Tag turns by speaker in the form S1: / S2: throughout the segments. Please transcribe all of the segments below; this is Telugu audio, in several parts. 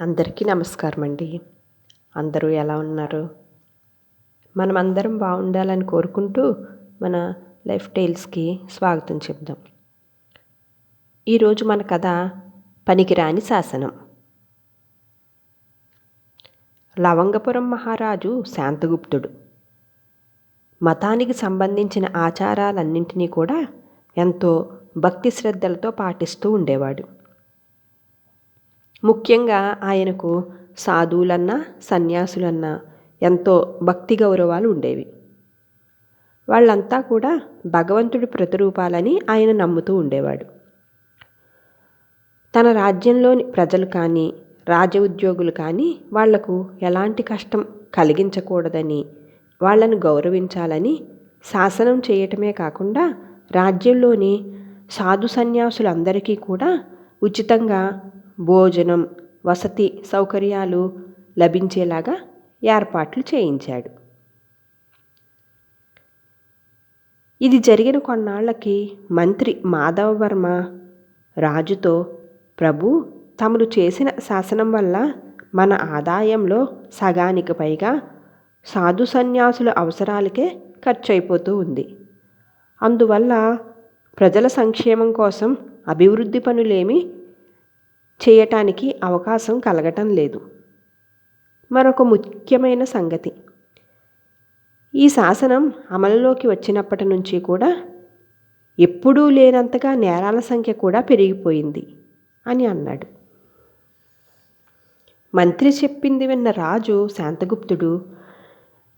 S1: అందరికీ నమస్కారం అండి అందరూ ఎలా ఉన్నారు? మనం అందరం బాగుండాలని కోరుకుంటూ మన లైఫ్ టైల్స్కి స్వాగతం చెప్దాం. ఈరోజు మన కథ పనికిరాని శాసనం. లవంగపురం మహారాజు శాంతగుప్తుడు. మతానికి సంబంధించిన ఆచారాలన్నింటినీ కూడా ఎంతో భక్తి శ్రద్ధలతో పాటిస్తూ ఉండేవాడు. ముఖ్యంగా ఆయనకు సాధువులన్నా సన్యాసులన్నా ఎంతో భక్తి గౌరవాలు ఉండేవి. వాళ్ళంతా కూడా భగవంతుడి ప్రతిరూపాలని ఆయన నమ్ముతూ ఉండేవాడు. తన రాజ్యంలోని ప్రజలు కానీ రాజ ఉద్యోగులు కానీ వాళ్ళకు ఎలాంటి కష్టం కలిగించకూడదని వాళ్ళను గౌరవించాలని శాసనం చేయటమే కాకుండా రాజ్యంలోని సాధు సన్యాసులందరికీ కూడా ఉచితంగా భోజనం వసతి సౌకర్యాలు లభించేలాగా ఏర్పాట్లు చేయించాడు. ఇది జరిగిన కొన్నాళ్ళకి మంత్రి మాధవవర్మ రాజుతో ప్రభు తమరు చేసిన శాసనం వల్ల మన ఆదాయంలో సగానికి పైగా సాధు సన్యాసుల అవసరాలకే ఖర్చు అయిపోతూ ఉంది. అందువల్ల ప్రజల సంక్షేమం కోసం అభివృద్ధి పనులేమీ చేయటానికి అవకాశం కలగటం లేదు. మరొక ముఖ్యమైన సంగతి. ఈ శాసనం అమలులోకి వచ్చినప్పటి నుంచి కూడా ఎప్పుడూ లేనంతగా నేరాల సంఖ్య కూడా పెరిగిపోయింది అని అన్నాడు. మంత్రి చెప్పింది విన్న రాజు శాంతగుప్తుడు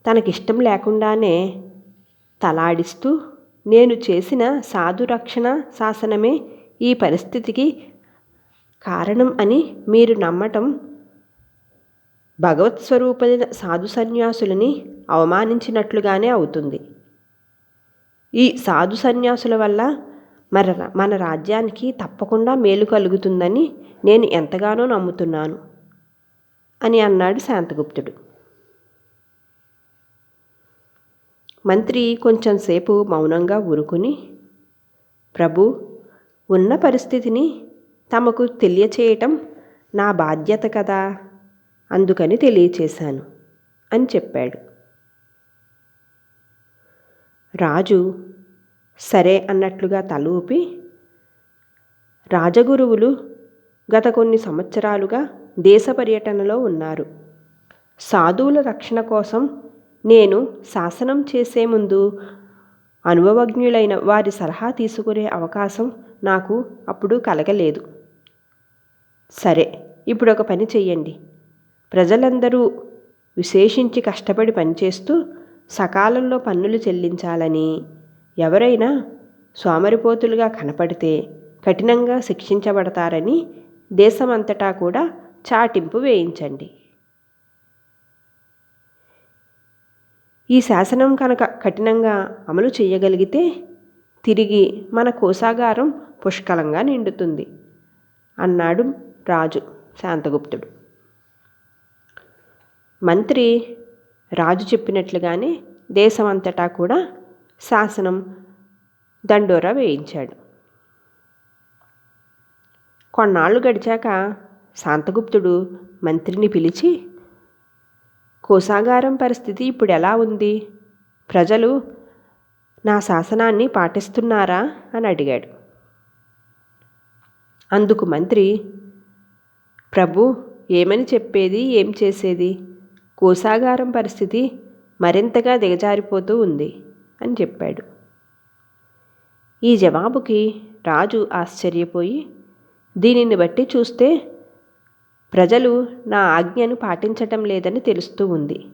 S1: తనకిష్టం లేకుండానే తలాడిస్తూ నేను చేసిన సాధురక్షణ శాసనమే ఈ పరిస్థితికి కారణం అని మీరు నమ్మటం భగవత్ స్వరూపైన సాధు సన్యాసులని అవమానించినట్లుగానే అవుతుంది. ఈ సాధు సన్యాసుల వల్ల మన మన రాజ్యానికి తప్పకుండా మేలు కలుగుతుందని నేను ఎంతగానో నమ్ముతున్నాను అని అన్నాడు శాంతగుప్తుడు. మంత్రి కొంచెంసేపు మౌనంగా ఊరుకుని ప్రభు ఉన్న పరిస్థితిని తమకు తెలియచేయటం నా బాధ్యత కదా అందుకని తెలియచేశాను అని చెప్పాడు. రాజు సరే అన్నట్లుగా తల ఊపి రాజగురువులు గత కొన్ని సంవత్సరాలుగా దేశ పర్యటనలో ఉన్నారు. సాధువుల రక్షణ కోసం నేను శాసనం చేసే ముందు అనుభవజ్ఞులైన వారి సలహా తీసుకునే అవకాశం నాకు అప్పుడు కలగలేదు. సరే ఇప్పుడు ఒక పని చెయ్యండి. ప్రజలందరూ విశేషించి కష్టపడి పనిచేస్తూ సకాలంలో పన్నులు చెల్లించాలని ఎవరైనా సోమరిపోతులుగా కనపడితే కఠినంగా శిక్షించబడతారని దేశమంతటా కూడా చాటింపు వేయించండి. ఈ శాసనం కనుక కఠినంగా అమలు చేయగలిగితే తిరిగి మన కోశాగారం పుష్కలంగా నిండుతుంది. అన్నాడు రాజు శాంతగుప్తుడు. మంత్రి రాజు చెప్పినట్లుగానే దేశమంతటా కూడా శాసనం దండోరా వేయించాడు. కొన్నాళ్ళు గడిచాక శాంతగుప్తుడు మంత్రిని పిలిచి కోసాగారం పరిస్థితి ఇప్పుడు ఎలా ఉంది? ప్రజలు నా శాసనాన్ని పాటిస్తున్నారా? అని అడిగాడు. అందుకు మంత్రి ప్రభు ఏమని చెప్పేది ఏం చేసేది? కోశాగారం పరిస్థితి మరింతగా దిగజారిపోతూ ఉంది అని చెప్పాడు. ఈ జవాబుకి రాజు ఆశ్చర్యపోయి దీనిని బట్టి చూస్తే ప్రజలు నా ఆజ్ఞను పాటించటం లేదని తెలుస్తూ ఉంది.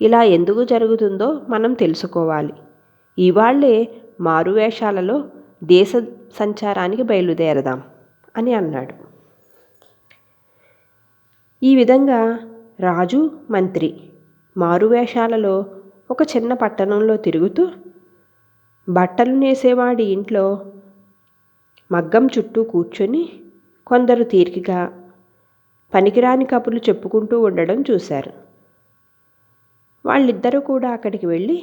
S1: ఇలా ఎందుకు జరుగుతుందో మనం తెలుసుకోవాలి. ఇవాళ్ళే మారువేషాలలో దేశ సంచారానికి బయలుదేరదాం అని అన్నాడు. ఈ విధంగా రాజు మంత్రి మారువేషాలలో ఒక చిన్న పట్టణంలో తిరుగుతూ బట్టలు నేసేవాడి ఇంట్లో మగ్గం చుట్టూ కూర్చొని కొందరు తీరికగా పనికిరాని కబుర్లు చెప్పుకుంటూ ఉండడం చూశారు. వాళ్ళిద్దరూ కూడా అక్కడికి వెళ్ళి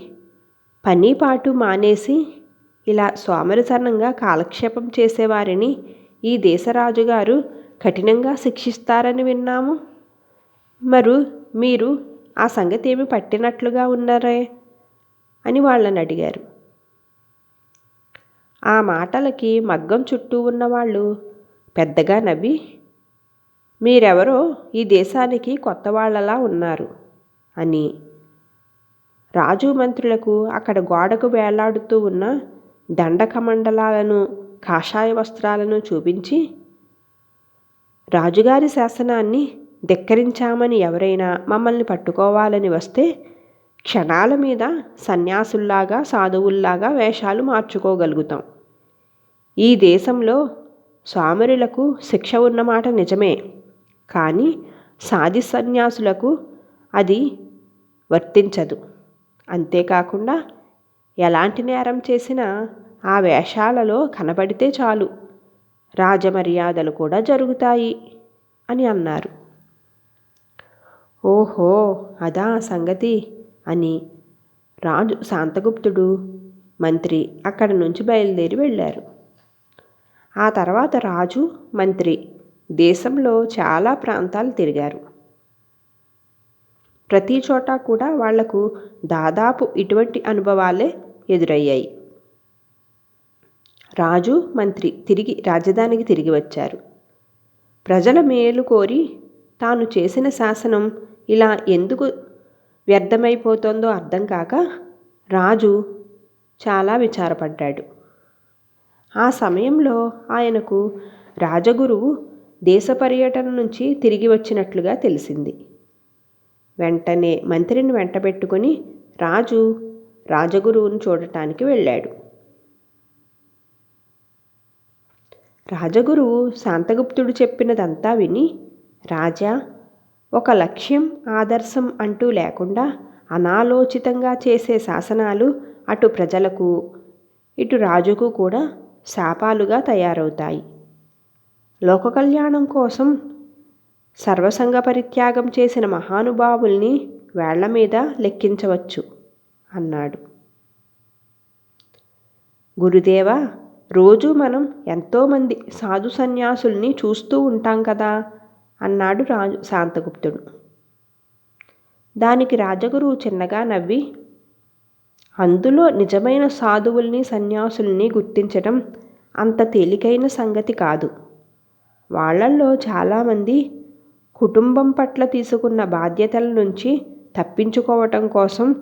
S1: పని పాటు మానేసి ఇలా సోమరితనంగా కాలక్షేపం చేసేవారిని ఈ దేశరాజుగారు కఠినంగా శిక్షిస్తారని విన్నాము. మరు మీరు ఆ సంగతి ఏమి పట్టినట్లుగా ఉన్నారే? అని వాళ్ళని అడిగారు. ఆ మాటలకి మగ్గం చుట్టూ ఉన్నవాళ్ళు పెద్దగా నవ్వి మీరెవరో ఈ దేశానికి కొత్త వాళ్ళలా ఉన్నారు అని. రాజు మంత్రులకు అక్కడ గోడకు వేలాడుతూ ఉన్న దండకమండలాలను కాషాయ వస్త్రాలను చూపించి రాజుగారి శాసనాన్ని ధిక్కరించామని ఎవరైనా మమ్మల్ని పట్టుకోవాలని వస్తే క్షణాల మీద సన్యాసుల్లాగా సాధువుల్లాగా వేషాలు మార్చుకోగలుగుతాం. ఈ దేశంలో స్వామరులకు శిక్ష ఉన్నమాట నిజమే. కానీ సాధి సన్యాసులకు అది వర్తించదు. అంతేకాకుండా ఎలాంటి నేరం చేసినా ఆ వేషాలలో కనబడితే చాలు. రాజమర్యాదలు కూడా జరుగుతాయి అని అన్నారు. ఓహో అదా సంగతి అని రాజు శాంతగుప్తుడు మంత్రి అక్కడి నుంచి బయలుదేరి వెళ్ళారు. ఆ తర్వాత రాజు మంత్రి దేశంలో చాలా ప్రాంతాలు తిరిగారు. ప్రతి చోట కూడా వాళ్ళకు దాదాపు ఇటువంటి అనుభవాలే ఎదురయ్యాయి. రాజు మంత్రి తిరిగి రాజధానికి తిరిగి వచ్చారు. ప్రజల మేలు కోరి తాను చేసిన శాసనం ఇలా ఎందుకు వ్యర్థమైపోతుందో అర్థం కాక రాజు చాలా విచారపడ్డాడు. ఆ సమయంలో ఆయనకు రాజగురువు దేశ పర్యటన నుంచి తిరిగి వచ్చినట్లుగా తెలిసింది. వెంటనే మంత్రిని వెంటబెట్టుకుని రాజు రాజగురువును చూడటానికి వెళ్ళాడు. రాజగురువు శాంతగుప్తుడు చెప్పినదంతా విని రాజా ఒక లక్ష్యం ఆదర్శం అంటూ లేకుండా అనాలోచితంగా చేసే శాసనాలు అటు ప్రజలకు ఇటు రాజుకు కూడా శాపాలుగా తయారవుతాయి. లోక కళ్యాణం కోసం సర్వసంగ పరిత్యాగం చేసిన మహానుభావుల్ని వేళ్ళ మీద లెక్కించవచ్చు అన్నాడు. గురుదేవ రోజు మనం ఎంతోమంది సాధు సన్యాసుల్ని చూస్తూ ఉంటాం కదా అన్నాడు రాజు శాంతగుప్తుడు. దానికి రాజగురువు చిన్నగా నవ్వి అందులో నిజమైన సాధువుల్ని సన్యాసుల్ని గుర్తించడం అంత తేలికైన సంగతి కాదు. వాళ్ళల్లో చాలామంది కుటుంబం పట్ల తీసుకున్న బాధ్యతల నుంచి తప్పించుకోవటం కోసం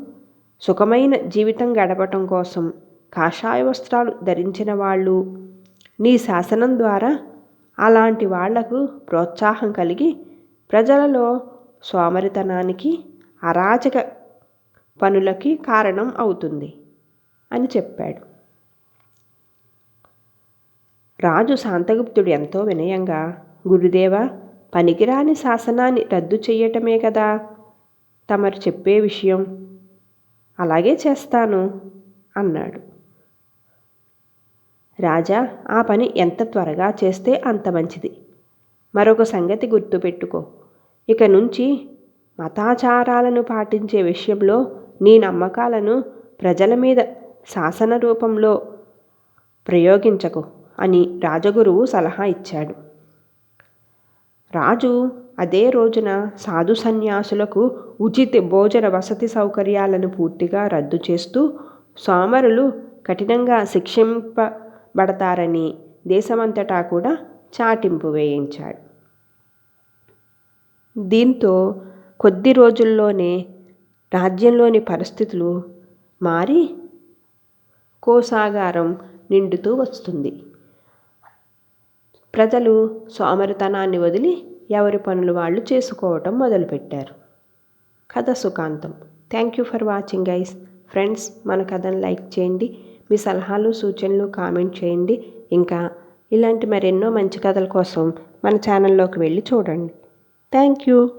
S1: సుఖమైన జీవితం గడపటం కోసం కాషాయ వస్త్రాలు ధరించిన వాళ్ళు. నీ శాసనం ద్వారా అలాంటి వాళ్ళకు ప్రోత్సాహం కలిగి ప్రజలలో సోమరితనానికి అరాచక పనులకి కారణం అవుతుంది అని చెప్పాడు. రాజు శాంతగుప్తుడు ఎంతో వినయంగా గురుదేవ పనికిరాని శాసనాన్ని రద్దు చేయటమే కదా తమరు చెప్పే విషయం? అలాగే చేస్తాను అన్నాడు. రాజా ఆ పని ఎంత త్వరగా చేస్తే అంత మంచిది. మరొక సంగతి గుర్తుపెట్టుకో. ఇక నుంచి మతాచారాలను పాటించే విషయంలో నీ నమ్మకాలను ప్రజల మీద శాసన రూపంలో ప్రయోగించకు అని రాజగురువు సలహా ఇచ్చాడు. రాజు అదే రోజున సాధు సన్యాసులకు ఉచిత భోజన వసతి సౌకర్యాలను పూర్తిగా రద్దు చేస్తూ సోమరులు కఠినంగా శిక్షింప పడతారని దేశమంతటా కూడా చాటింపు వేయించాడు. దీంతో కొద్ది రోజుల్లోనే రాజ్యంలోని పరిస్థితులు మారి కోసాగారం నిండుతూ వస్తుంది. ప్రజలు సోమరితనాన్ని వదిలి ఎవరి పనులు వాళ్ళు చేసుకోవటం మొదలుపెట్టారు. కథ సుఖాంతం. Thank you for watching guys friends మన కథను లైక్ చేయండి. మీ సలహాలు సూచనలు కామెంట్ చేయండి. ఇంకా ఇలాంటి మరెన్నో మంచి కథల కోసం మన ఛానల్లోకి వెళ్ళి చూడండి. Thank you.